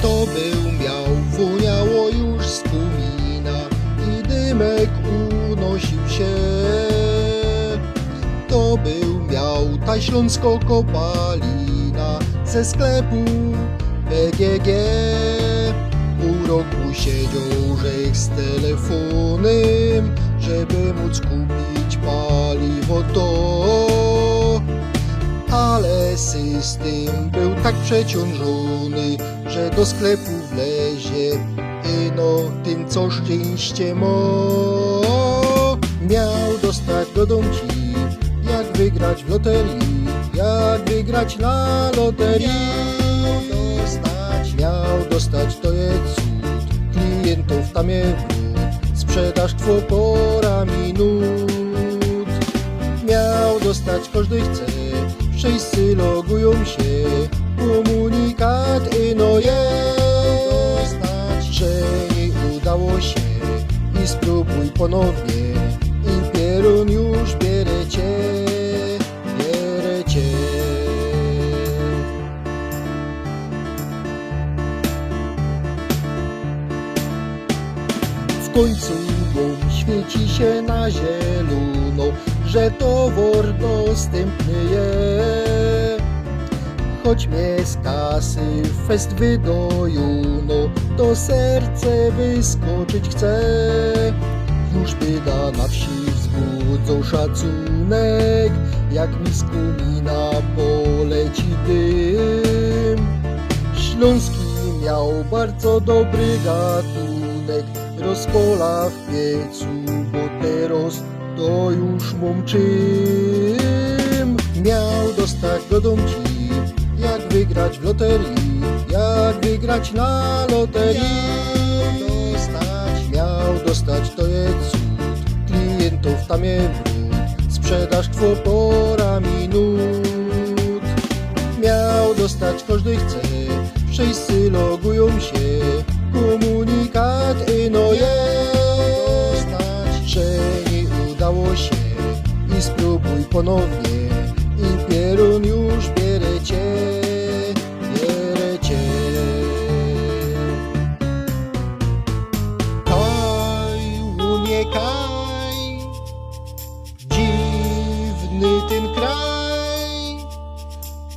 to był miał, woniało już z kumina i dymek unosił się. To był miał ta śląsko kopalina ze sklepu BGG. Pół roku siedział żech z telefonem, żeby móc kupić paliwo to. Ale system był tak przeciążony, że do sklepu wlezie i no tym co szczęście mo. Miał dostać do domci, jak wygrać w loterii, jak wygrać na loterii. Miał dostać, miał dostać, to jest cud, klientów tam jest wrót, sprzedaż two pora minut. Miał dostać każdy chce, wszyscy logują się, komunikat i no jest że nie udało się. I spróbuj ponownie. I pierun już bierę cię, cię. W końcu świeci się na zielono, że towar dostępny jest. Choć mnie z kasy fest wydojuno, to serce wyskoczyć chce. Już bieda na wsi wzbudzą szacunek, jak mi z kumina poleci dym. Śląski miał bardzo dobry gatunek, rozpola w piecu, bo teraz to już mam czym. Miał dostać do domci, jak wygrać w loterii, jak wygrać na loterii. Miał dostać, miał dostać, to jest cud, klientów tam jest wrót, sprzedaż two pora minut. Miał dostać każdy chce, wszyscy logują się, komunikat ponownie i pierun już bierę cię, bierę cię. Kaj, dziwny ten kraj,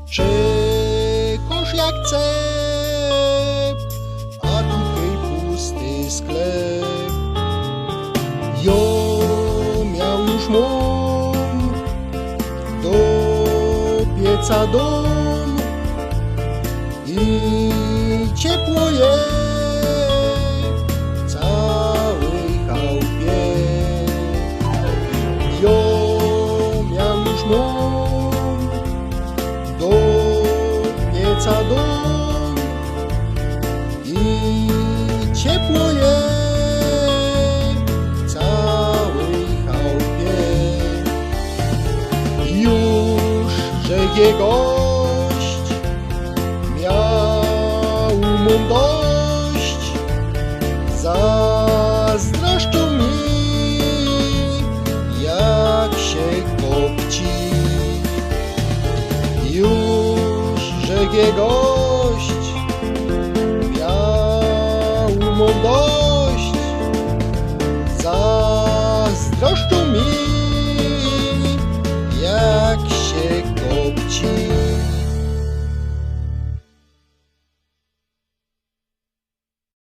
Czegoś jak cep, a tutaj pusty sklep. Jo miał już mum, pieca dom i ciepło jest w chałupie. Jo miał już mum, gość miał mu dość, zazdroszczą mi, jak się kopci. Już żegie gość miał mu dość,